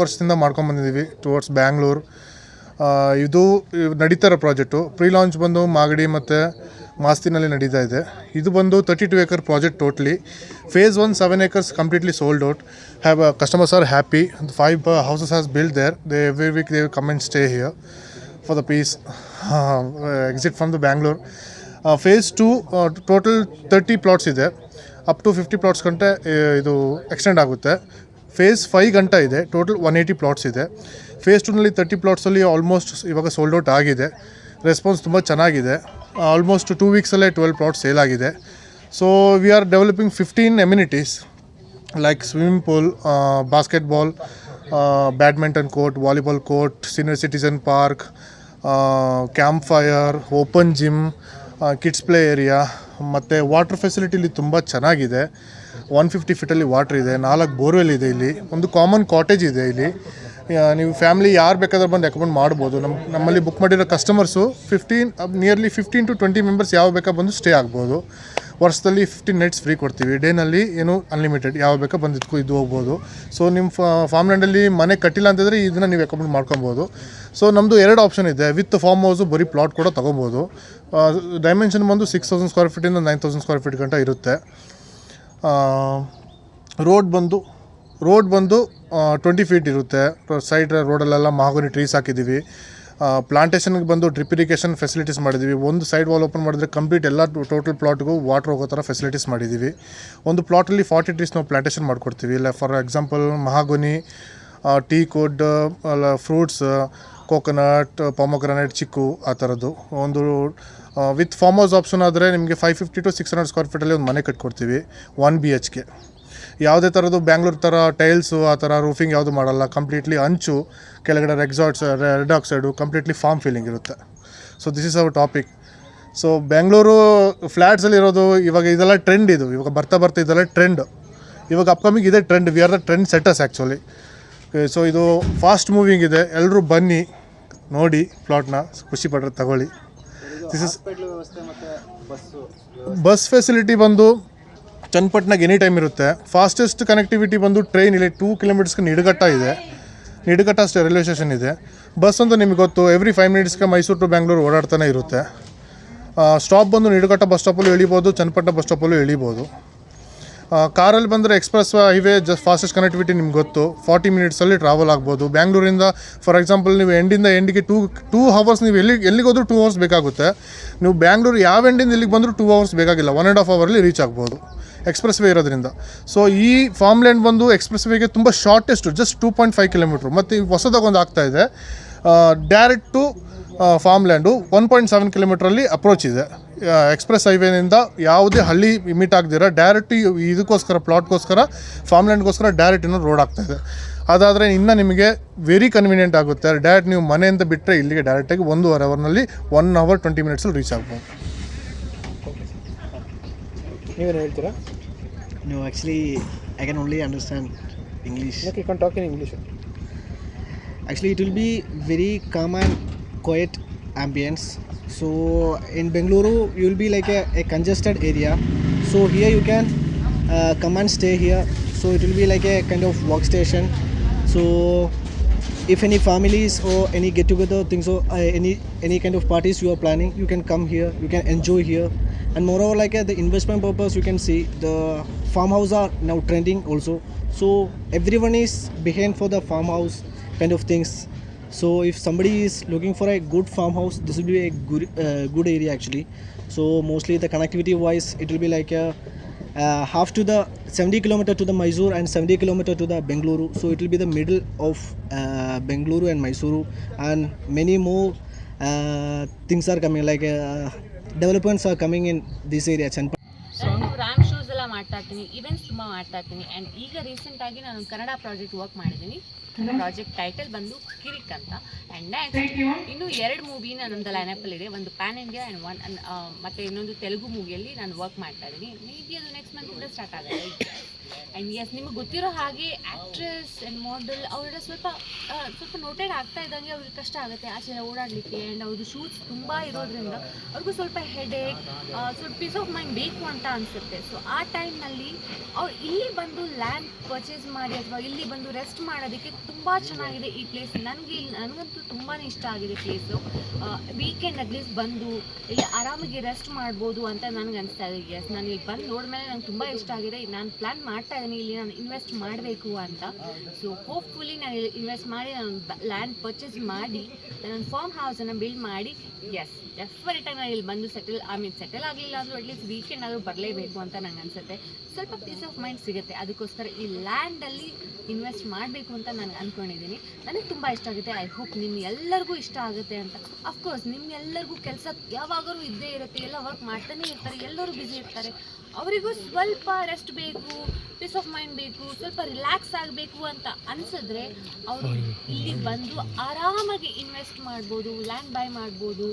ವರ್ಷದಿಂದ ಮಾಡ್ಕೊಂಡು ಬಂದಿದ್ದೀವಿ ಟುವರ್ಡ್ಸ್ ಬ್ಯಾಂಗ್ಳೂರ್ ಇದು ನಡೀತಾರೆ ಪ್ರಾಜೆಕ್ಟು ಪ್ರೀ ಲಾಂಚ್ ಬಂದು ಮಾಗಡಿ ಮತ್ತು ಮಾಸ್ತಿನಲ್ಲಿ ನಡೀತಾ ಇದೆ. ಇದು ಬಂದು thirty two acre project totally phase one seven acres completely sold out have customers are happy five houses has build there they every week they come and stay here for the peace exit from the Bangalore phase two total thirty plots ಇದೆ. Up to fifty plots ಗಂಟೆ ಇದು extend ಆಗುತ್ತೆ. Phase five ಗಂಟ ಇದೆ. Total one eighty plots ಇದೆ. Phase ಟೂನಲ್ಲಿ thirty ಪ್ಲಾಟ್ಸಲ್ಲಿ almost ಇವಾಗ ಸೋಲ್ಡ್ ಔಟ್ ಆಗಿದೆ. ರೆಸ್ಪಾನ್ಸ್ ತುಂಬ ಚೆನ್ನಾಗಿದೆ. ಆಲ್ಮೋಸ್ಟ್ ಟೂ ವೀಕ್ಸಲ್ಲೇ ಟ್ವೆಲ್ ಪ್ಲಾಟ್ಸ್ ಸೇಲ್ ಆಗಿದೆ. So we are developing fifteen amenities like swimming pool basketball badminton court volleyball court senior citizen park camp fire open gym kids play area ಮತ್ತು water ಫೆಸಿಲಿಟಿಲಿ ತುಂಬ ಚೆನ್ನಾಗಿದೆ. One fifty ಫೀಟಲ್ಲಿ water ಇದೆ, ನಾಲ್ಕು borewell ಇದೆ ಇಲ್ಲಿ, ಒಂದು ಕಾಮನ್ ಕಾಟೇಜ್ ಇದೆ ಇಲ್ಲಿ. ನೀವು ಫ್ಯಾಮಿಲಿ ಯಾರು ಬೇಕಾದ್ರೆ ಬಂದು ಅಕೌಂಟ್ ಮಾಡ್ಬೋದು. ನಮ್ಮ ನಮ್ಮಲ್ಲಿ ಬುಕ್ ಮಾಡಿರೋ customers fifteen nearly fifteen to twenty members ಯಾವ ಬೇಕಾ ಬಂದು ಸ್ಟೇ ಆಗ್ಬೋದು. ವರ್ಷದಲ್ಲಿ ಫಿಫ್ಟೀನ್ ನೈಟ್ಸ್ ಫ್ರೀ ಕೊಡ್ತೀವಿ. ಡೇನಲ್ಲಿ ಏನು ಅನ್ಲಿಮಿಟೆಡ್ ಯಾವ ಬೇಕಾ ಬಂದು ಇದು ಹೋಗ್ಬೋದು. ಸೊ ನಿಮ್ಮ ಫಾರ್ಮ್ ಲ್ಯಾಂಡಲ್ಲಿ ಮನೆ ಕಟ್ಟಿಲ್ಲ ಅಂತಂದರೆ ಇದನ್ನು ನೀವು ಅಕೌಂಟ್ ಮಾಡ್ಕೊಬೋದು. ಸೊ ನಮ್ಮದು ಎರಡು ಆಪ್ಷನ್ ಇದೆ. ವಿತ್ ಫಾರ್ಮ್ ಹೌಸು ಬರೀ ಪ್ಲಾಟ್ ಕೂಡ ತೊಗೊಬೋದು. ಡೈಮೆನ್ಷನ್ ಬಂದು ಸಿಕ್ಸ್ ತೌಸಂಡ್ ಸ್ಕ್ವೇರ್ ಫೀಟಿಂದ ನೈನ್ ತೌಸಂಡ್ ಸ್ಕ್ವೇರ್ ಫೀಟ್ ಗಂಟ ಇರುತ್ತೆ. ರೋಡ್ ಬಂದು ರೋಡ್ ಬಂದು ಟ್ವೆಂಟಿ ಫೀಟ್ ಇರುತ್ತೆ. ಸೈಡ್ ರೋಡಲ್ಲೆಲ್ಲ ಮಹಾಗೋನಿ ಟ್ರೀಸ್ ಹಾಕಿದ್ದೀವಿ ಪ್ಲಾಂಟೇಷನ್ಗೆ ಬಂದು ಡ್ರಿಪ್ ಇರಿಗೇಷನ್ ಫೆಸಿಲಿಟೀಸ್ ಮಾಡಿದ್ದೀವಿ ಒಂದು ಸೈಡ್ ವಾಲ್ ಓಪನ್ ಮಾಡಿದ್ರೆ ಕಂಪ್ಲೀಟ್ ಎಲ್ಲ ಟೋಟಲ್ ಪ್ಲಾಟ್ಗೂ ವಾಟರ್ ಹೋಗೋ ಥರ ಫೆಸಿಲಿಟೀಸ್ ಮಾಡಿದ್ದೀವಿ ಒಂದು ಪ್ಲಾಟಲ್ಲಿ ಫಾರ್ಟಿ ಟ್ರೀಸ್ ನಾವು ಪ್ಲಾಂಟೇಷನ್ ಮಾಡಿಕೊಡ್ತೀವಿ. ಇಲ್ಲ for example mahogany teak wood ಅಲ್ಲ ಫ್ರೂಟ್ಸ್ ಕೋಕೋನಟ್, ಪಾಮೊಗ್ರಾನೈಟ್ ಚಿಕ್ಕು ಆ ಥರದ್ದು. ಒಂದು ವಿತ್ ಫಾರ್ಮ್ ಹೌಸ್ ಆಪ್ಷನ್ ಆದರೆ ನಿಮಗೆ five fifty to six hundred square ಫೀಟಲ್ಲಿ ಒಂದು ಮನೆ ಕಟ್ಕೊಡ್ತೀವಿ ಒನ್ ಬಿ ಎಚ್ ಕೆ ಯಾವುದೇ ಥರದ್ದು ಬ್ಯಾಂಗ್ಳೂರ್ ಥರ ಟೈಲ್ಸು ಆ ಥರ ರೂಫಿಂಗ್ ಯಾವುದು ಮಾಡಲ್ಲ ಕಂಪ್ಲೀಟ್ಲಿ ಅಂಚು, ಕೆಳಗಡೆ ರೆಕ್ಸಾಟ್ಸ್ red oxide completely farm feeling ಇರುತ್ತೆ. So this is our topic so Bengaluru ಫ್ಲ್ಯಾಟ್ಸಲ್ಲಿ ಇರೋದು ಇವಾಗ ಇದೆಲ್ಲ ಟ್ರೆಂಡ್ ಇದು. ಇವಾಗ ಬರ್ತಾ ಬರ್ತಾ ಇದೆಲ್ಲ ಟ್ರೆಂಡ್ ಇವಾಗ ಅಪ್ಕಮಿಂಗ್ ಇದೆ trend we are the trend setters actually so ಇದು ಫಾಸ್ಟ್ ಮೂವಿಂಗ್ ಇದೆ. ಎಲ್ಲರೂ ಬನ್ನಿ. ನೋಡಿ ಪ್ಲಾಟ್ನ ಖುಷಿ ಪಡ್ರೆ ತಗೊಳ್ಳಿ. ದಿಸ್ ಇಸ್ ಬಸ್ ಫೆಸಿಲಿಟಿ ಬಂದು ಚನ್ನಪಟ್ನಾಗ ಎನಿ ಟೈಮ್ ಇರುತ್ತೆ. ಫಾಸ್ಟೆಸ್ಟ್ ಕನೆಕ್ಟಿವಿಟಿ ಬಂದು ಟ್ರೈನ್ ಇಲ್ಲಿ ಟೂ ಕಿಲೋಮೀಟರ್ಸ್ಗೆ ನಿಡಘಟ್ಟ ಇದೆ. ನಿಡಘಟ್ಟ ಅಷ್ಟೇ ರೈಲ್ವೆ ಸ್ಟೇಷನ್ ಇದೆ. ಬಸ್ ಅಂತೂ ನಿಮಗೆ ಗೊತ್ತು ಎವ್ರಿ ಫೈವ್ ಮಿನಿಟ್ಸ್ಗೆ ಮೈಸೂರು ಟು ಬ್ಯಾಂಗ್ಳೂರು ಓಡಾಡ್ತಾನೆ ಇರುತ್ತೆ. ಸ್ಟಾಪ್ ಬಂದು ನಿಡಘಟ್ಟ ಬಸ್ ಸ್ಟಾಪಲ್ಲೂ ಇಳಿಬೋದು ಚನ್ನಪಟ್ಟಣ ಬಸ್ ಸ್ಟಾಪಲ್ಲೂ ಇಳಿಬೋದು ಕಾರಲ್ಲಿ ಬಂದರೆ express highway just fastest connectivity ನಿಮ್ಗೆ ಗೊತ್ತು. ಫಾರ್ಟಿ ಮಿನಿಟ್ಸಲ್ಲಿ ಟ್ರಾವೆಲ್ ಆಗ್ಬೋದು. ಬ್ಯಾಂಗ್ಳೂರಿಂದ ಫಾರ್ ಎಕ್ಸಾಂಪಲ್ ನೀವು ಎಂಡಿಂದ ಎಂಡಿಗೆ ಟೂ ಟೂ ಅವರ್ಸ್ ನೀವು ಎಲ್ಲಿ, ಎಲ್ಲಿಗೆ ಹೋದರೂ ಟೂ ಅವರ್ಸ್ ಬೇಕಾಗುತ್ತೆ. ನೀವು ಬ್ಯಾಂಗ್ಳೂರು ಯಾವ ಎಂಡಿಂದ ಇಲ್ಲಿಗೆ ಬಂದರೂ ಟೂ ಅವರ್ಸ್ ಬೇಕಾಗಿಲ್ಲ. ಒನ್ ಆ್ಯಂಡ್ ಹಾಫ್ ಅವರಲ್ಲಿ ರೀಚ್ ಆಗ್ಬೋದು. ಎಕ್ಸ್ಪ್ರೆಸ್ ವೇ ಇರೋದ್ರಿಂದ. ಸೊ ಈ ಫಾರ್ಮ್ ಲ್ಯಾಂಡ್ ಬಂದು ಎಕ್ಸ್ಪ್ರೆಸ್ ವೇಗೆ ತುಂಬ shortest just two point five kilometre ಮತ್ತು ಹೊಸದಾಗೊಂದು ಆಗ್ತಾ ಇದೆ. Direct farm land one point seven ಕಿಲೋಮೀಟ್ರಲ್ಲಿ approach ಇದೆ. ಎಕ್ಸ್ಪ್ರೆಸ್ ಹೈವೇನಿಂದ ಯಾವುದೇ ಹಳ್ಳಿ ಮೀಟ್ ಆಗದಿರ ಡೈರೆಕ್ಟ್ ಇದಕ್ಕೋಸ್ಕರ ಪ್ಲಾಟ್ಗೋಸ್ಕರ ಫಾರ್ಮ್ಲ್ಯಾಂಡ್ಗೋಸ್ಕರ ಡೈರೆಕ್ಟ್ ಇನ್ನೂ ರೋಡ್ ಆಗ್ತಾ ಇದೆ. ಅದಾದರೆ ಇನ್ನೂ ನಿಮಗೆ ವೆರಿ ಕನ್ವೀನಿಯೆಂಟ್ ಆಗುತ್ತೆ. ಡೈರೆಕ್ಟ್ ನೀವು ಮನೆಯಿಂದ ಬಿಟ್ಟರೆ ಇಲ್ಲಿಗೆ ಡೈರೆಕ್ಟಾಗಿ ಒಂದೂವರೆ ಅವರ್ನಲ್ಲಿ ಒನ್ ಅವರ್ ಟ್ವೆಂಟಿ ಮಿನಿಟ್ಸಲ್ಲಿ ರೀಚ್ ಆಗ್ಬೋದು. ನೀವೇನು ಹೇಳ್ತೀರಾ? ನೀವು actually I can only understand English you can talk in English actually it will be very common quiet ambience. So in Bengaluru, you will be like a, a congested area. So here you can uh, come and stay here. So it will be like a kind of workstation. So if any families or any get together things or uh, any any kind of parties you are planning, you can come here. You can enjoy here. And moreover, like uh, the investment purpose, you can see the farmhouse are now trending also. So everyone is behind for the farmhouse kind of things. So if somebody is looking for a good farmhouse, this will be a good uh, good area actually. So mostly the connectivity wise, it will be like a uh, half to the 70 kilometer to the Mysore and 70 kilometer to the Bengaluru. So it will be the middle of uh, Bengaluru and Mysuru, and many more uh, things are coming. Like uh, developments are coming in this area. ಎಲ್ಲ ಮಾಡ್ತಾ ಇರ್ತೀನಿ events ತುಂಬ ಮಾಡ್ತಾ ಇರ್ತೀನಿ and ಈಗ ರೀಸೆಂಟಾಗಿ ನಾನು Kannada project work ಮಾಡಿದ್ದೀನಿ ಪ್ರಾಜೆಕ್ಟ್ ಟೈಟಲ್ ಬಂದು ಕಿರಿಕ್ ಅಂತ. ಆ್ಯಂಡ್ ನೆಕ್ಸ್ಟ್ ಇನ್ನು ಎರಡು ಮೂವಿನ ನಮ್ಮದು ಲೈನಪ್ಪಲ್ಲಿ ಇದೆ. ಒಂದು ಪ್ಯಾನ್ ಇಂಡಿಯಾ ಆ್ಯಂಡ್ ಒನ್ ಮತ್ತು ಇನ್ನೊಂದು ತೆಲುಗು ಮೂವಿಯಲ್ಲಿ ನಾನು ವರ್ಕ್ ಮಾಡ್ತಾ ಇದ್ದೀನಿ. ಮೇಬಿ ಅದು ನೆಕ್ಸ್ಟ್ ಮಂತಿಂದ ಸ್ಟಾರ್ಟ್ ಆಗುತ್ತೆ ಆ್ಯಂಡ್ ಎಸ್ ನಿಮಗೆ ಗೊತ್ತಿರೋ ಹಾಗೆ ಆ್ಯಕ್ಟ್ರೆಸ್ ಆ್ಯಂಡ್ ಮಾಡೆಲ್ ಅವರೆಲ್ಲ ಸ್ವಲ್ಪ ಸ್ವಲ್ಪ ನೋಟೆಡ್ ಆಗ್ತಾ ಇದ್ದಂಗೆ ಅವ್ರಿಗೆ ಕಷ್ಟ ಆಗುತ್ತೆ. ಆಚೆ ಓಡಾಡಲಿಕ್ಕೆ ಆ್ಯಂಡ್ ಅವ್ರದ್ದು ಶೂಟ್ಸ್ ತುಂಬ ಇರೋದ್ರಿಂದ ಅವ್ರಿಗೂ ಸ್ವಲ್ಪ ಹೆಡೇಕ್ ಸ್ವಲ್ಪ ಪೀಸ್ ಆಫ್ ಮೈಂಡ್ ಬೇಕು ಅಂತ ಅನಿಸುತ್ತೆ. ಸೊ ಆ ಟೈಮ್ನಲ್ಲಿ ಅವ್ರು ಇಲ್ಲಿ ಬಂದು ಲ್ಯಾಂಡ್ ಪರ್ಚೇಸ್ ಮಾಡಿ ಅಥವಾ ಇಲ್ಲಿ ಬಂದು ರೆಸ್ಟ್ ಮಾಡೋದಕ್ಕೆ ತುಂಬ ಚೆನ್ನಾಗಿದೆ ಈ ಪ್ಲೇಸ್ ನನಗೆ ನನಗಂತೂ ತುಂಬಾ ಇಷ್ಟ ಆಗಿದೆ ಪ್ಲೇಸು ವೀಕೆಂಡ್ ಅಟ್ಲೀಸ್ಟ್ ಬಂದು ಇಲ್ಲಿ ಆರಾಮಾಗಿ ರೆಸ್ಟ್ ಮಾಡ್ಬೋದು ಅಂತ ನನಗೆ ಅನಿಸ್ತಾ ಇದೆ. ಎಸ್ ನಾನು ಇಲ್ಲಿ ಬಂದು ನೋಡಿದ್ಮೇಲೆ ನಂಗೆ ತುಂಬ ಇಷ್ಟ ಆಗಿದೆ. ನಾನು ಪ್ಲ್ಯಾನ್ ಮಾಡ್ತಾ ಇದ್ದೀನಿ ಇಲ್ಲಿ ನಾನು ಇನ್ವೆಸ್ಟ್ ಮಾಡಬೇಕು ಅಂತ. ಸೊ ಹೋಪ್ಫುಲಿ ನಾನು ಇನ್ವೆಸ್ಟ್ ಮಾಡಿ, ನಾನು ಲ್ಯಾಂಡ್ ಪರ್ಚೇಸ್ ಮಾಡಿ, ನಾನು ಫಾರ್ಮ್ ಹೌಸನ್ನು ಬಿಲ್ಡ್ ಮಾಡಿ ಎಸ್ ಡೆಫಿನೆಟಾಗಿ ನಾನು ಇಲ್ಲಿ ಬಂದು ಸೆಟಲ್ ಐ ಮೀನ್ ಸೆಟಲ್ ಆಗಲಿಲ್ಲ ಅಂದರೂ ಅಟ್ಲೀಸ್ಟ್ ವೀಕೆಂಡ್ ಆದರೂ ಬರಲೇಬೇಕು ಅಂತ ನಂಗೆ ಅನಿಸುತ್ತೆ. ಸ್ವಲ್ಪ ಪೀಸ್ ಆಫ್ ಮೈಂಡ್ ಸಿಗುತ್ತೆ. ಅದಕ್ಕೋಸ್ಕರ ಈ ಲ್ಯಾಂಡಲ್ಲಿ ಇನ್ವೆಸ್ಟ್ ಮಾಡಬೇಕು ಅಂತ ನಾನು ಅಂದ್ಕೊಂಡಿದ್ದೀನಿ ನನಗೆ ತುಂಬ ಇಷ್ಟ ಆಗುತ್ತೆ. ಐ ಹೋಪ್ ನಿಮ್ಮ ಎಲ್ಲರಿಗೂ ಇಷ್ಟ ಆಗುತ್ತೆ ಅಂತ. ಅಫ್ಕೋರ್ಸ್ ನಿಮ್ಮೆಲ್ಲರಿಗೂ ಕೆಲಸ ಯಾವಾಗಲೂ ಇದ್ದೇ ಇರುತ್ತೆ. ಎಲ್ಲ ವರ್ಕ್ ಮಾಡ್ತಾನೆ ಇರ್ತಾರೆ. ಎಲ್ಲರೂ ಬ್ಯುಸಿ ಇರ್ತಾರೆ. ಅವರಿಗೂ ಸ್ವಲ್ಪ ರೆಸ್ಟ್ ಬೇಕು ಪೀಸ್ ಆಫ್ ಮೈಂಡ್ ಬೇಕು ಸ್ವಲ್ಪ ರಿಲ್ಯಾಕ್ಸ್ ಆಗಬೇಕು ಅಂತ ಅನಿಸಿದ್ರೆ ಅವರು ಇಲ್ಲಿ ಬಂದು ಆರಾಮಾಗಿ ಇನ್ವೆಸ್ಟ್ ಮಾಡ್ಬೋದು ಲ್ಯಾಂಡ್ ಬೈ ಮಾಡ್ಬೋದು.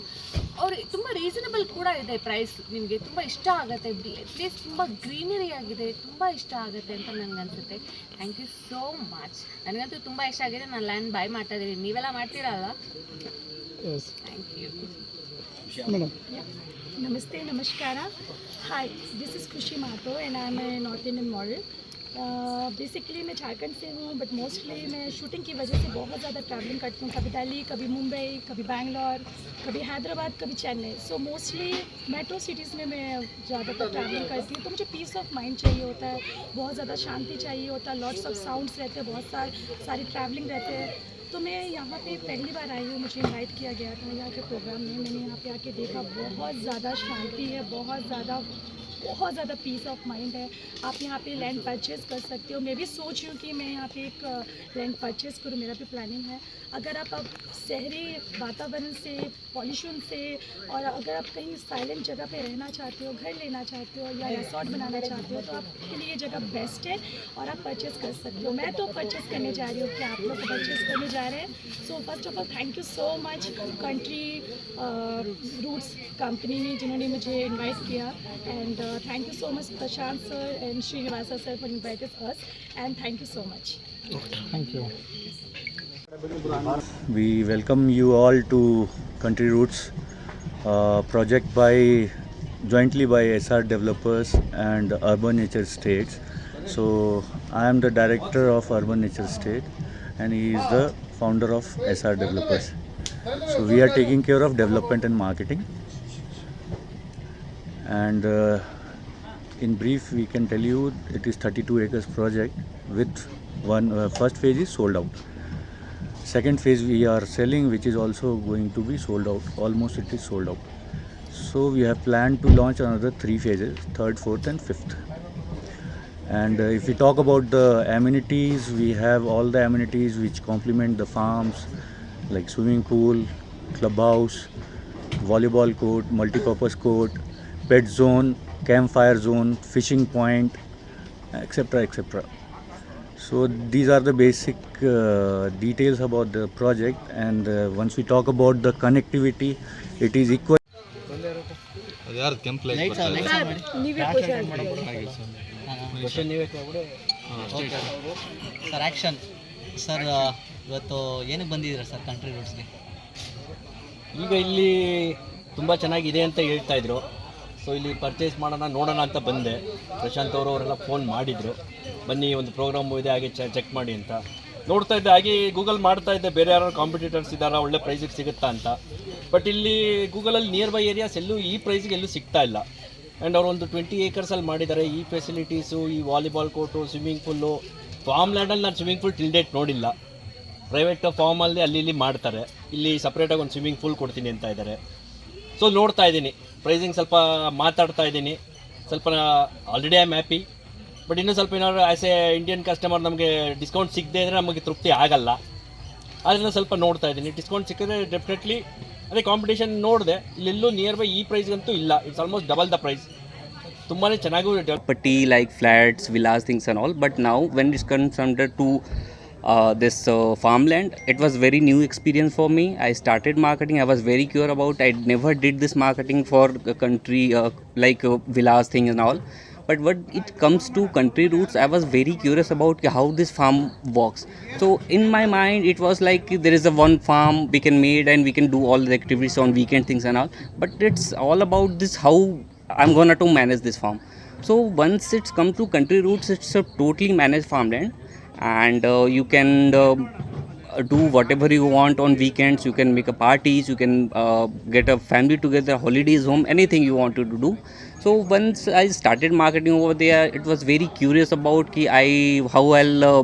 ಅವ್ರು ತುಂಬ ರೀಸನಬಲ್ ಕೂಡ ಇದೆ ಪ್ರೈಸ್ ನಿಮಗೆ. ತುಂಬ ಇಷ್ಟ ಆಗುತ್ತೆ ಪ್ಲೇಸ್ ತುಂಬ ಗ್ರೀನರಿ ಆಗಿದೆ. ತುಂಬ ಇಷ್ಟ ಆಗುತ್ತೆ ಅಂತ ನನಗೆ ಅನಿಸುತ್ತೆ. ಥ್ಯಾಂಕ್ ಯು ಸೋ ಮಚ್ ನನಗಂತೂ ತುಂಬ ಇಷ್ಟ ಆಗಿದೆ. ನಾನು ಲ್ಯಾಂಡ್ ಬೈ ಮಾಡ್ತಾ ಇದ್ದೀನಿ. ನೀವೆಲ್ಲ ಮಾಡ್ತೀರಲ್ಲ thank you madam Namaste, Namaskara. Hi, this is Khushi Mato and I am a North Indian model. Basically मैं झारखंड से हूँ बट मोस्टली मैं शूटिंग की वजह से बहुत ज़्यादा ट्रैवलिंग करती हूँ कभी दिल्ली कभी मुंबई कभी बैंगलोर कभी हैदराबाद कभी Chennai so mostly metro cities में मैं ज़्यादातर ट्रैवलिंग करती हूँ तो मुझे पीस ऑफ़ माइंड चाहिए होता है बहुत ज़्यादा शांति चाहिए होता है लॉट्स ऑफ़ साउंड्स रहते हैं बहुत सारे सारी ट्रैवलिंग रहते हैं तो मैं यहाँ पे पहली बार आई हूँ, मुझे इनवाइट किया गया था, यहाँ के प्रोग्राम में। मैंने यहाँ पे आके देखा, बहुत ज़्यादा शांति है, बहुत ज़्यादा बहुत ज़्यादा पीस ऑफ़ माइंड है। आप यहाँ पे लैंड परचेज़ कर सकते हो। मैं भी सोच रही हूँ कि मैं यहाँ पे एक लैंड परचेज़ करूँ, मेरा भी प्लानिंग है। अगर आप अब शहरी वातावरण से पॉल्यूशन से और अगर आप कहीं साइलेंट जगह पे रहना चाहते हो घर लेना चाहते हो या रिसोर्ट बनाना चाहते हो तो आपके लिए जगह बेस्ट है और आप परचेस कर सकते हो। मैं तो परचेस करने जा रही हूँ कि आप लोग परचेस करने जा रहे हैं। So first of all thank you so much country roots company ने जिन्होंने मुझे इन्वाइट किया। And thank you so much Prashant sir and Srinivasa sir for invited us and thank you so much thank you We welcome you all to Country Roots, uh, project by jointly by SR Developers and Urban Nature Estates. So I am the director of Urban Nature Estate, and he is the founder of SR Developers. So we are taking care of development and marketing. And uh, in brief, we can tell you it is 32 acres project with one uh, first phase is sold out. Second phase we are selling, which is also going to be sold out. Almost it is sold out. So we have planned to launch another three phases: third, fourth, and fifth. And uh, if we talk about the amenities, we have all the amenities which complement the farms, like swimming pool, clubhouse, volleyball court, multi-purpose court, pet zone, campfire zone, fishing point, etc., etc. So these are the basic uh, details about the project. And uh, once we talk about the connectivity, it is equal. ಯಾರು ಕೆಂಪ್ light sir action sir ಇವತ್ತು ಏನಕ್ಕೆ ಬಂದಿದ್ದೀರಾ sir country ರೋಡ್ಸ್ಗೆ ಈಗ ಇಲ್ಲಿ ತುಂಬ ಚೆನ್ನಾಗಿದೆ ಅಂತ ಹೇಳ್ತಾ ಇದ್ರು ಸೊ ಇಲ್ಲಿ ಪರ್ಚೇಸ್ ಮಾಡೋಣ, ನೋಡೋಣ ಅಂತ ಬಂದೆ. ಪ್ರಶಾಂತ್ ಅವರು ಅವರೆಲ್ಲ ಫೋನ್ ಮಾಡಿದರು. ಬನ್ನಿ, ಒಂದು ಪ್ರೋಗ್ರಾಮ್ ಇದೆ, ಹಾಗೆ ಚೆಕ್ ಮಾಡಿ ಅಂತ. ನೋಡ್ತಾ ಇದ್ದೆ, ಹಾಗೆ ಗೂಗಲ್ ಮಾಡ್ತಾ ಇದ್ದೆ, ಬೇರೆ ಯಾರು ಕಾಂಪಿಟೇಟರ್ಸ್ ಇದ್ದಾರಾ, ಒಳ್ಳೆ ಪ್ರೈಸಿಗೆ ಸಿಗುತ್ತಾ ಅಂತ. ಬಟ್ ಇಲ್ಲಿ ಗೂಗಲಲ್ಲಿ ನಿಯರ್ ಬೈ ಏರಿಯಾಸ್ ಎಲ್ಲೂ ಈ ಪ್ರೈಸಿಗೆ ಎಲ್ಲೂ ಸಿಗ್ತಾ ಇಲ್ಲ. ಆ್ಯಂಡ್ ಅವರು ಒಂದು ಟ್ವೆಂಟಿ ಏಕರ್ಸಲ್ಲಿ ಮಾಡಿದ್ದಾರೆ. ಈ ಫೆಸಿಲಿಟೀಸು ಈ volleyball court swimming pool farm ಲ್ಯಾಂಡಲ್ಲಿ ನಾನು ಸ್ವಿಮ್ಮಿಂಗ್ ಪೂಲ್ ಟಿಲ್ ಡೇಟ್ ನೋಡಿಲ್ಲ. ಪ್ರೈವೇಟ್ ಫಾರ್ಮಲ್ಲಿ ಅಲ್ಲಿ ಇಲ್ಲಿ ಮಾಡ್ತಾರೆ. ಇಲ್ಲಿ ಸಪ್ರೇಟಾಗಿ ಒಂದು ಸ್ವಿಮ್ಮಿಂಗ್ ಫೂಲ್ ಕೊಡ್ತೀನಿ ಅಂತ ಇದ್ದಾರೆ. ಸೊ ನೋಡ್ತಾ ಇದ್ದೀನಿ. ಪ್ರೈಸಿಂಗ್ ಸ್ವಲ್ಪ ಮಾತಾಡ್ತಾ ಇದ್ದೀನಿ. ಸ್ವಲ್ಪ already I am happy but ಇನ್ನೂ ಸ್ವಲ್ಪ ಏನಾದ್ರು ಆ್ಯಸ್ ಎ ಇಂಡಿಯನ್ ಕಸ್ಟಮರ್ ನಮಗೆ ಡಿಸ್ಕೌಂಟ್ ಸಿಗದೆ ಅಂದರೆ ನಮಗೆ ತೃಪ್ತಿ ಆಗಲ್ಲ. ಅದನ್ನು ಸ್ವಲ್ಪ ನೋಡ್ತಾ ಇದ್ದೀನಿ. ಡಿಸ್ಕೌಂಟ್ ಸಿಕ್ಕಿದ್ರೆ ಡೆಫಿನೆಟ್ಲಿ ಅದೇ ಕಾಂಪಿಟೇಷನ್ ನೋಡಿದೆ. ಇಲ್ಲೆಲ್ಲೂ ನಿಯರ್ ಬೈ ಈ ಪ್ರೈಸ್ಗಂತೂ ಇಲ್ಲ. It's almost double the price ತುಂಬಾ ಚೆನ್ನಾಗೂ develop like flats villas things and all but ನಾವು when when under to uh, this uh, farmland, it was very new experience for me. I started marketing. I was very clear about. I never did this marketing for country uh, like uh, villas thing and all. but when it comes to country roots i was very curious about how this farm works so in my mind it was like there is a one farm we can made and we can do all the activities on weekend things and all but it's all about this how i'm gonna to manage this farm so once it's come to country roots it's a totally managed farmland and uh, you can uh, do whatever you want on weekends. You can make a parties. You can uh, get a family together holidays home anything you wanted to do so once i started marketing over there it was very curious about ki i how i'll uh,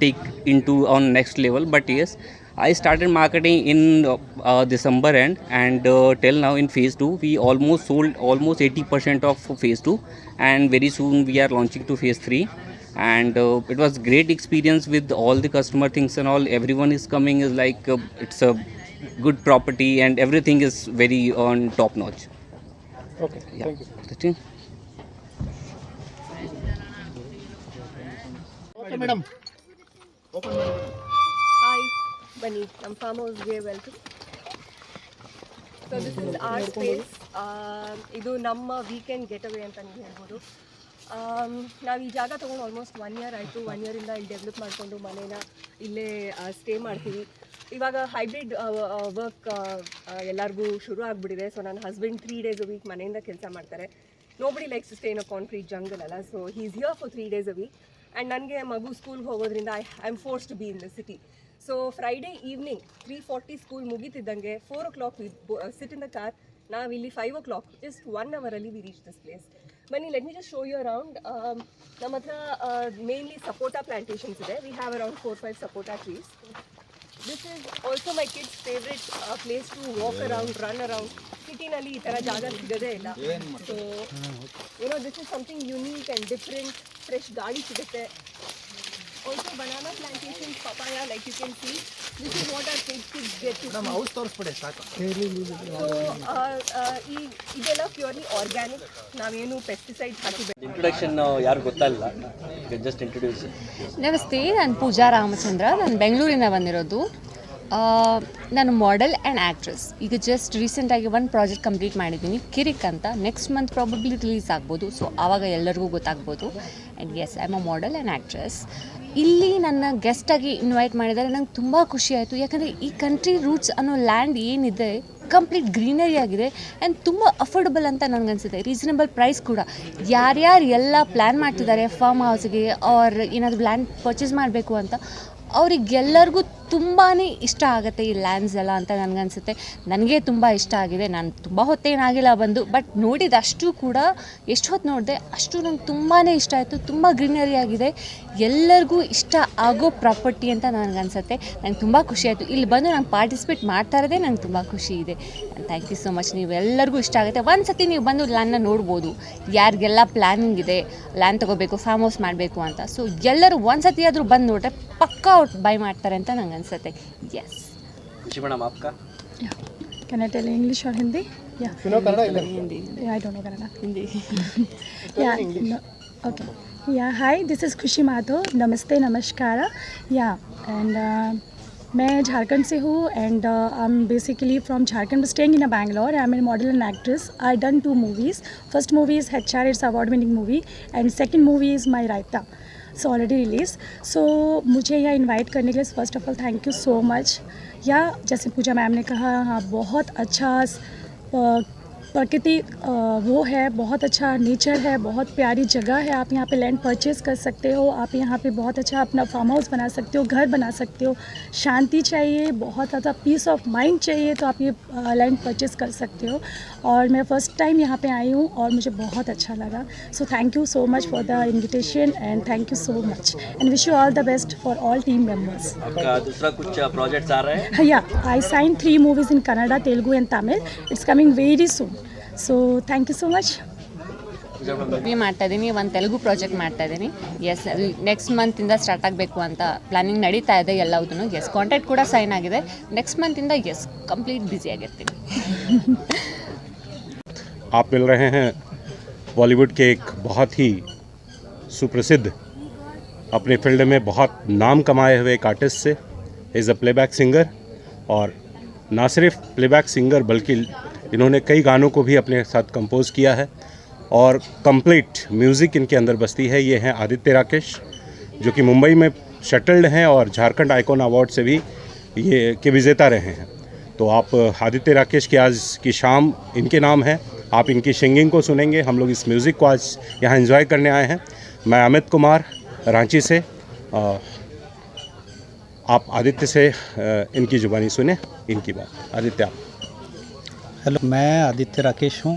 take into on next level. But yes i started marketing in uh, uh, december end. And uh, till now in phase 2 we almost sold almost 80% of phase 2 and very soon we are launching to phase 3 and uh, it was great experience with all the customer things and all everyone is coming is like uh, it's a good property and everything is very on top notch Okay, yeah thank you. That's it. Okay madam hi ಬನ್ನಿ ನಮ್ಮ form ಹೌಸ್ಗೆ welcome so this is our space ಇದು ನಮ್ಮ weekend get away ಅಂತ ನೀವು ಹೇಳ್ಬೋದು ನಾವು ಈ ಜಾಗ ತೊಗೊಂಡು ಆಲ್ಮೋಸ್ಟ್ ಒನ್ ಇಯರ್ ಆಯಿತು. ಒನ್ ಇಯರಿಂದ ಇಲ್ಲಿ ಡೆವಲಪ್ ಮಾಡಿಕೊಂಡು ಮನೇನ ಇಲ್ಲೇ ಸ್ಟೇ ಮಾಡ್ತೀವಿ. ಇವಾಗ ಹೈಬ್ರಿಡ್ ವರ್ಕ್ ಎಲ್ಲರಿಗೂ ಶುರು ಆಗಿಬಿಟ್ಟಿದೆ. ಸೊ ನನ್ನ husband three days a week ಮನೆಯಿಂದ ಕೆಲಸ ಮಾಡ್ತಾರೆ. Nobody likes stay in a concrete jungle ಅಲ್ಲ. So he is here for three days a week and ನನಗೆ ಮಗು ಸ್ಕೂಲ್ಗೆ ಹೋಗೋದ್ರಿಂದ I I am force to be in the city so Friday evening three forty school ಮುಗೀತಿದ್ದಂಗೆ four o'clock sit in the car ನಾವಿಲ್ಲಿ five o'clock just one ಅವರಲ್ಲಿ we reach this place ಬನ್ನಿ let me just show you around ನಮ್ಮ ಹತ್ರ mainly sapota plantations ಇದೆ. We have around four five sapota trees this is also my kids favourite place to walk around run around ಸಿಟಿನಲ್ಲಿ ಈ ಥರ ಜಾಗ ಸಿಗೋದೇ ಇಲ್ಲ. So ಏನೋ this is something unique and different fresh ಗಾಳಿ ಸಿಗುತ್ತೆ. Also banana plantation papaya like you can see this is what are kids kids get to ನಮ್ಮ house ತೋರಿಸ್ಬಿಡಿ ಸಾಕು. ಸೊ ಈ ಇದೆಲ್ಲ ಪ್ಯೂರ್ಲಿ ಆರ್ಗ್ಯಾನಿಕ್ ನಾವೇನು ಪೆಸ್ಟಿಸೈಡ್ pesticide ಬೆಳೆ ಇಂಟ್ರೊಡಕ್ಷನ್ ಯಾರು ಗೊತ್ತಲ್ಲ. ಜಸ್ಟ್ ಇಂಟ್ರೊಡ್ಯೂಸ್ ನಮಸ್ತೆ ನಾನು ಪೂಜಾ ರಾಮಚಂದ್ರ. ನಾನು ಬೆಂಗಳೂರಿಂದ ಬಂದಿರೋದು. ಆ, ನಾನು ಮಾಡೆಲ್ ಆ್ಯಂಡ್ ಆ್ಯಕ್ಟ್ರೆಸ್ ಈಗ ಜಸ್ಟ್ ರೀಸೆಂಟಾಗಿ ಒಂದು ಪ್ರಾಜೆಕ್ಟ್ ಕಂಪ್ಲೀಟ್ ಮಾಡಿದ್ದೀನಿ. ಕಿರಿಕ್ ಅಂತ ನೆಕ್ಸ್ಟ್ ಮಂತ್ ಪ್ರಾಬಬ್ಲಿ ರಿಲೀಸ್ ಆಗ್ಬೋದು. ಸೊ ಆವಾಗ ಎಲ್ಲರಿಗೂ ಗೊತ್ತಾಗ್ಬೋದು. And yes I am a model and actress ಇಲ್ಲಿ ನನ್ನ ಗೆಸ್ಟಾಗಿ ಇನ್ವೈಟ್ ಮಾಡಿದರೆ ನಂಗೆ ತುಂಬ ಖುಷಿ ಆಯಿತು. ಯಾಕಂದರೆ ಈ ಕಂಟ್ರಿ ರೂಟ್ಸ್ ಅನ್ನೋ ಲ್ಯಾಂಡ್ ಏನಿದೆ ಕಂಪ್ಲೀಟ್ ಗ್ರೀನರಿ ಆಗಿದೆ ಆ್ಯಂಡ್ ತುಂಬ ಅಫೋರ್ಡಬಲ್ ಅಂತ ನನಗನ್ಸುತ್ತೆ ರೀಸನಬಲ್ ಪ್ರೈಸ್ ಕೂಡ. ಯಾರ್ಯಾರು ಎಲ್ಲ ಪ್ಲ್ಯಾನ್ ಮಾಡ್ತಿದ್ದಾರೆ ಫಾರ್ಮ್ ಹೌಸ್ಗೆ ಆರ್ ಏನಾದರೂ ಲ್ಯಾಂಡ್ ಪರ್ಚೇಸ್ ಮಾಡಬೇಕು ಅಂತ, ಅವರಿಗೆಲ್ಲರಿಗೂ ತುಂಬಾ ಇಷ್ಟ ಆಗುತ್ತೆ ಈ ಲ್ಯಾಂಡ್ಸ್ ಎಲ್ಲ ಅಂತ ನನಗನ್ಸುತ್ತೆ. ನನಗೆ ತುಂಬ ಇಷ್ಟ ಆಗಿದೆ. ನಾನು ತುಂಬ ಹೊತ್ತೇನಾಗಿಲ್ಲ ಬಂದು ಬಟ್ ನೋಡಿದಷ್ಟು ಕೂಡ ಎಷ್ಟು ಹೊತ್ತು ನೋಡಿದೆ, ಅಷ್ಟು ನಂಗೆ ತುಂಬಾ ಇಷ್ಟ ಆಯಿತು. ತುಂಬ ಗ್ರೀನರಿ ಆಗಿದೆ. ಎಲ್ಲರಿಗೂ ಇಷ್ಟ ಆಗೋ ಪ್ರಾಪರ್ಟಿ ಅಂತ ನನಗನ್ಸುತ್ತೆ. ನಂಗೆ ತುಂಬ ಖುಷಿ ಆಯಿತು. ಇಲ್ಲಿ ಬಂದು ನಾನು ಪಾರ್ಟಿಸಿಪೇಟ್ ಮಾಡ್ತಾ ಇರೋದೇ ನಂಗೆ ತುಂಬ ಖುಷಿ ಇದೆ. ಥ್ಯಾಂಕ್ ಯು ಸೊ ಮಚ್ ನೀವೆಲ್ಲರಿಗೂ ಇಷ್ಟ ಆಗುತ್ತೆ. ಒಂದು ಸತಿ ನೀವು ಬಂದು ಲ್ಯಾಂಡ್ನ ನೋಡ್ಬೋದು. ಯಾರಿಗೆಲ್ಲ ಪ್ಲ್ಯಾನಿಂಗ್ ಇದೆ ಲ್ಯಾಂಡ್ ತೊಗೋಬೇಕು ಫಾರ್ಮ್ ಹೌಸ್ ಮಾಡಬೇಕು ಅಂತ. ಸೊ ಎಲ್ಲರೂ ಒಂದು ಸತಿ ಆದರೂ ಬಂದು ನೋಡ್ರೆ ಪಕ್ಕಾ ಅವ್ರು ಬೈ ಮಾಡ್ತಾರೆ ಅಂತ ನಂಗೆ आंसर तक यस जी मैडम आपका? कैन आई टेल इंग्लिश और हिंदी या you know Kannada Hindi I don't know Kannada Hindi yeah okay yeah hi this is खुशी माधो नमस्ते नमस्कार या एंड मैं झारखंड से हूँ and I am basically from Jharkhand staying in a Bangalore I am a model and actress I done two movies first movie is head it's award winning movie and second movie is my Raita so already release so मुझे यह invite करने के लिए first of all thank you so much या जैसे पूजा ma'am ने कहा हाँ बहुत अच्छा प्रकृति वो है बहुत अच्छा नेचर है बहुत प्यारी जगह है। आप यहाँ पे लैंड परचेज कर सकते हो आप यहाँ पे बहुत अच्छा अपना फार्म हाउस बना सकते हो घर बना सकते हो। शांति चाहिए बहुत ज़्यादा पीस ऑफ़ माइंड चाहिए तो आप ये लैंड परचेज कर सकते हो। और मैं फ़र्स्ट टाइम यहाँ पे आई हूँ और मुझे बहुत अच्छा लगा। So thank you so much for the invitation and thank you so much and wish you all the best for all team members दूसरा कुछ प्रोजेक्ट्स आ रहे हैं? Yeah i signed three movies in kannada telugu and tamil. It's coming very soon. so thank you so much movie ಮಾಡ್ತಾ ಇದ್ದೀನಿ ಒಂದು Telugu project ಮಾಡ್ತಾ ಇದ್ದೀನಿ S next ಮಂತಿಂದ ಸ್ಟಾರ್ಟ್ ಆಗಬೇಕು ಅಂತ ಪ್ಲಾನಿಂಗ್ ನಡೀತಾ ಇದೆ ಎಲ್ಲವುದೂ ಎಸ್ ಕಾಂಟ್ಯಾಕ್ಟ್ ಕೂಡ ಸೈನ್ ಆಗಿದೆ ನೆಕ್ಸ್ಟ್ ಮಂತಿಂದ ಎಸ್ ಕಂಪ್ಲೀಟ್ ಬ್ಯುಸಿ ಆಗಿರ್ತೀನಿ आप मिल रहे हैं बॉलीवुड के एक बहुत ही सुप्रसिद्ध अपने फील्ड में बहुत नाम कमाए हुए एक आर्टिस्ट से इज़ अ प्लेबैक सिंगर और ना सिर्फ प्लेबैक सिंगर बल्कि इन्होंने कई गानों को भी अपने साथ कंपोज किया है और कंप्लीट म्यूज़िक इनके अंदर बसती है। ये हैं आदित्य राकेश जो कि मुंबई में शटल्ड हैं और झारखंड आइकॉन अवार्ड से भी ये के विजेता रहे हैं। तो आप आदित्य राकेश की आज की शाम इनके नाम है। आप इनकी सिंगिंग को सुनेंगे। हम लोग इस म्यूज़िक को आज यहाँ इन्जॉय करने आए हैं। मैं अमित कुमार रांची से अ, आप आदित्य से इनकी ज़ुबानी सुने। इनकी बात। आदित्य आप। हेलो मैं आदित्य राकेश हूँ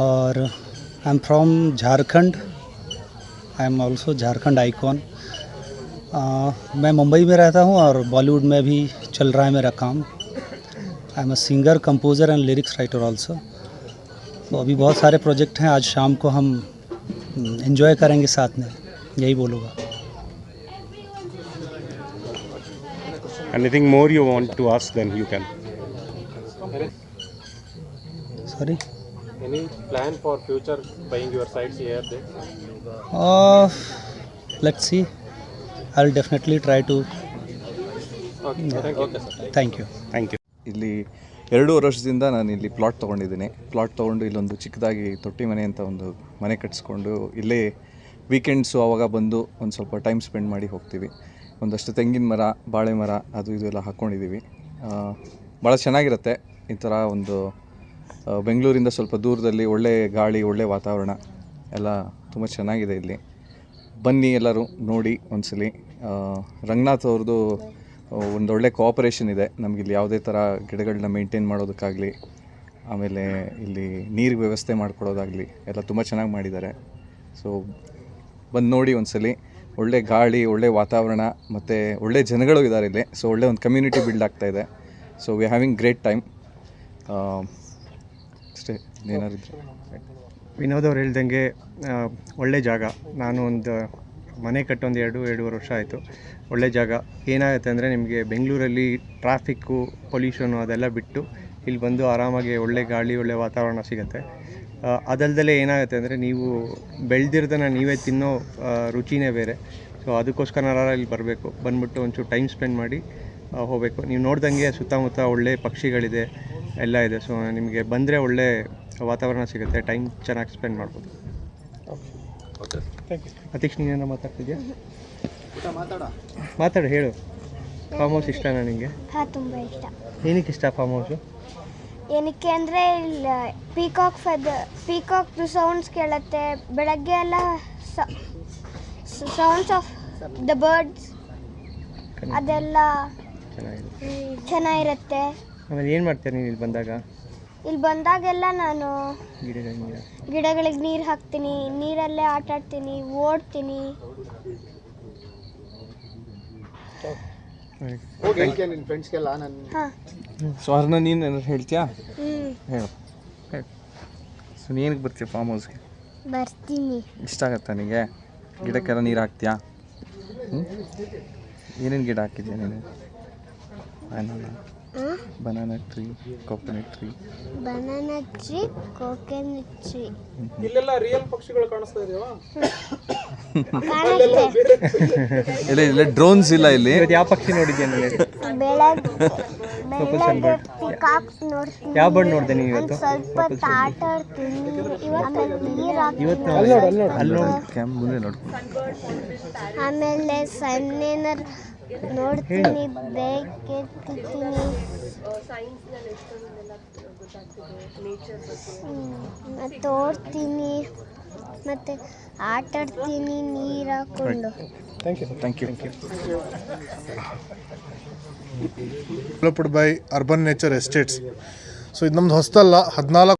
और I am from Jharkhand. I am also Jharkhand icon मैं मुंबई में रहता हूँ और बॉलीवुड में भी चल रहा है मेरा काम. I am a singer composer and lyrics writer also तो अभी बहुत सारे प्रोजेक्ट हैं आज शाम को हम इन्जॉय करेंगे साथ में. यही बोलूँगा. Anything more you want to ask, then you can. Sorry any plan for future buying your sites here they Uh, let's see. I'll definitely try to. Okay, thank you. Okay, sir. Thank you. Thank you. ಇಲ್ಲಿ ಎರಡು ವರ್ಷದಿಂದ ನಾನು ಇಲ್ಲಿ plot ತೊಗೊಂಡಿದ್ದೀನಿ plot ತೊಗೊಂಡು ಇಲ್ಲೊಂದು ಚಿಕ್ಕದಾಗಿ ತೊಟ್ಟಿ ಮನೆ ಅಂತ ಒಂದು ಮನೆ ಕಟ್ಟಿಸ್ಕೊಂಡು ಇಲ್ಲೇ ವೀಕೆಂಡ್ಸು ಆವಾಗ ಬಂದು ಒಂದು ಸ್ವಲ್ಪ ಟೈಮ್ ಸ್ಪೆಂಡ್ ಮಾಡಿ ಹೋಗ್ತೀವಿ ಒಂದಷ್ಟು ತೆಂಗಿನ ಮರ ಬಾಳೆ ಮರ ಅದು ಇದು ಎಲ್ಲ ಹಾಕ್ಕೊಂಡಿದ್ದೀವಿ ಭಾಳ ಚೆನ್ನಾಗಿರುತ್ತೆ ಈ ಥರ ಒಂದು ಬೆಂಗಳೂರಿಂದ ಸ್ವಲ್ಪ ದೂರದಲ್ಲಿ ಒಳ್ಳೆ ಗಾಳಿ, ಒಳ್ಳೆ ವಾತಾವರಣ ಎಲ್ಲ ತುಂಬ ಚೆನ್ನಾಗಿದೆ ಇಲ್ಲಿ. ಬನ್ನಿ ಎಲ್ಲರೂ ನೋಡಿ ಒಂದ್ಸಲಿ. ರಂಗನಾಥ್ ಅವ್ರದ್ದು ಒಂದು ಒಳ್ಳೆ ಕೋಆಪರೇಷನ್ ಇದೆ. ನಮಗಿಲ್ಲಿ ಯಾವುದೇ ಥರ ಗಿಡಗಳನ್ನ ಮೇಂಟೈನ್ ಮಾಡೋದಕ್ಕಾಗಲಿ, ಆಮೇಲೆ ಇಲ್ಲಿ ನೀರು ವ್ಯವಸ್ಥೆ ಮಾಡ್ಕೊಡೋದಾಗಲಿ ಎಲ್ಲ ತುಂಬ ಚೆನ್ನಾಗಿ ಮಾಡಿದ್ದಾರೆ. ಸೊ ಬಂದು ನೋಡಿ ಒಂದ್ಸಲಿ. ಒಳ್ಳೆ ಗಾಳಿ, ಒಳ್ಳೆ ವಾತಾವರಣ ಮತ್ತು ಒಳ್ಳೆ ಜನಗಳು ಇದ್ದಾರೆ ಇಲ್ಲಿ. ಸೊ ಒಳ್ಳೆ ಒಂದು ಕಮ್ಯುನಿಟಿ ಬಿಲ್ಡ್ ಆಗ್ತಾಯಿದೆ so we having great time ಅಷ್ಟೇ, ಏನಾದ್ರು ಇದ್ದರೆ ವಿನೋದ್ ಅವ್ರು ಹೇಳ್ದಂಗೆ ಒಳ್ಳೆ ಜಾಗ. ನಾನು ಒಂದು ಮನೆ ಕಟ್ಟೊಂದು ಎರಡು, ಎರಡೂವರೆ ವರ್ಷ ಆಯಿತು. ಒಳ್ಳೆ ಜಾಗ. ಏನಾಗುತ್ತೆ ಅಂದರೆ ನಿಮಗೆ ಬೆಂಗಳೂರಲ್ಲಿ ಟ್ರಾಫಿಕ್ಕು, ಪೊಲ್ಯೂಷನು ಅದೆಲ್ಲ ಬಿಟ್ಟು ಇಲ್ಲಿ ಬಂದು ಆರಾಮಾಗಿ ಒಳ್ಳೆ ಗಾಳಿ, ಒಳ್ಳೆ ವಾತಾವರಣ ಸಿಗುತ್ತೆ. ಅದಲ್ದಲೇ ಏನಾಗುತ್ತೆ ಅಂದರೆ ನೀವು ಬೆಳೆದಿರೋದನ್ನ ನೀವೇ ತಿನ್ನೋ ರುಚಿನೇ ಬೇರೆ. ಸೊ ಅದಕ್ಕೋಸ್ಕರ ಇಲ್ಲಿ ಬರಬೇಕು. ಬಂದ್ಬಿಟ್ಟು ಒಂಚೂರು ಟೈಮ್ ಸ್ಪೆಂಡ್ ಮಾಡಿ ಹೋಗಬೇಕು. ನೀವು ನೋಡ್ದಂಗೆ ಸುತ್ತಮುತ್ತ ಒಳ್ಳೆ ಪಕ್ಷಿಗಳಿದೆ. ಎಲ್ಲ ಇದೆ. ಸೊ ನಿಮಗೆ ಬಂದರೆ ಒಳ್ಳೆ ವಾತಾವರಣ ಸಿಗುತ್ತೆ. ಟೈಮ್ ಚೆನ್ನಾಗಿ ಸ್ಪೆಂಡ್ ಮಾಡ್ಬೋದು. ಅತೀಕ್ಷ್ ನೀನೇನೋ ಮಾತಾಡ್ತಿದ್ಯಾ? ಮಾತಾಡು? ಹೇಳು. ಫಾರ್ಮ್ ಹೌಸ್ ಇಷ್ಟನಾ ನಿಮಗೆ ಹಾಂ ತುಂಬ ಇಷ್ಟ. ಏನಕ್ಕೆ ಇಷ್ಟ ಫಾರ್ಮ್ ಹೌಸು ಏನಕ್ಕೆ ಅಂದರೆ ಇಲ್ಲಿ ಪೀಕಾಕ್ ಫೆದ ಪೀಕಾಕ್ದು ಸೌಂಡ್ಸ್ ಕೇಳುತ್ತೆ. ಬೆಳಗ್ಗೆ ಎಲ್ಲ ಸೌಂಡ್ಸ್ ಆಫ್ ದ ಬರ್ಡ್ಸ್ ಅದೆಲ್ಲ ಚೆನ್ನಾಗಿರುತ್ತೆ. ಆಮೇಲೆ ಏನು ಮಾಡ್ತೀರಾ ನೀನು ಇಲ್ಲಿ ಬಂದಾಗ? ಇಲ್ಲಿ ಬಂದಾಗೆಲ್ಲ ನಾನು ಗಿಡಗಳಿಗೆ ಗಿಡಗಳಿಗೆ ನೀರು ಹಾಕ್ತೀನಿ ನೀರಲ್ಲೇ ಆಟ ಆಡ್ತೀನಿ ಓಡ್ತೀನಿ. ಹಾಂ. ಸ್ವರ್ಣ ನೀನು ಏನಾದ್ರು ಹೇಳ್ತೀಯಾ? ಹ್ಞೂ ಹೇಳು. ಸೊ ಏನಕ್ಕೆ ಬರ್ತೀಯ ಫಾರ್ಮ್ ಹೌಸ್ಗೆ ಬರ್ತೀನಿ. ಇಷ್ಟ ಆಗತ್ತಾ ನಿನಗೆ ಗಿಡಕ್ಕೆಲ್ಲ ನೀರು ಹಾಕ್ತೀಯಾ? ಏನೇನು ಗಿಡ ಹಾಕಿದ್ಯಾ ನೀನು? Banana banana tree coconut tree banana tree coconut tree ಇಲ್ಲೆಲ್ಲ ರಿಯಲ್ ಪಕ್ಷಿಗಳು ಕಾಣಿಸ್ತಾ ಇದೆಯಾ? ಇಲ್ಲ ಇಲ್ಲ ಡ್ರೋನ್ಸ್ ಇಲ್ಲ ಇಲ್ಲಿ. ಇವತ್ತು ಯಾವ ಪಕ್ಷಿ ನೋಡಿದ್ಯಾ ನೀನು? ಯಾವ ಬರ್ಡ್ ನೋಡಿದೆ ನೀನು ಇವತ್ತು? ಸ್ವಲ್ಪ ಆಟ ಆಡ್ತೀನಿ ಆಮೇಲೆ ನೀರು ಇವತ್ತು ಹಾಕ್ತೀನಿ. ನೋಡಿ ಅಲ್ಲಿ ನೋಡು. ಕ್ಯಾಮ್ ಮುಂದೆ ನೋಡು ಆಮೇಲೆ ಸಣ್ಣ ಏನಾರು ನೋಡ್ತೀನಿ ಬೇಕೆತ್ತೀನಿ ಮತ್ತು ಓಡ್ತೀನಿ ಮತ್ತು ಆಟ ಆಡ್ತೀನಿ ನೀರು ಹಾಕೊಂಡು. Thank you thank you developed by urban nature estates so ಇದು ನಮ್ದು ಹೊಸದಲ್ಲ ಹದಿನಾಲ್ಕು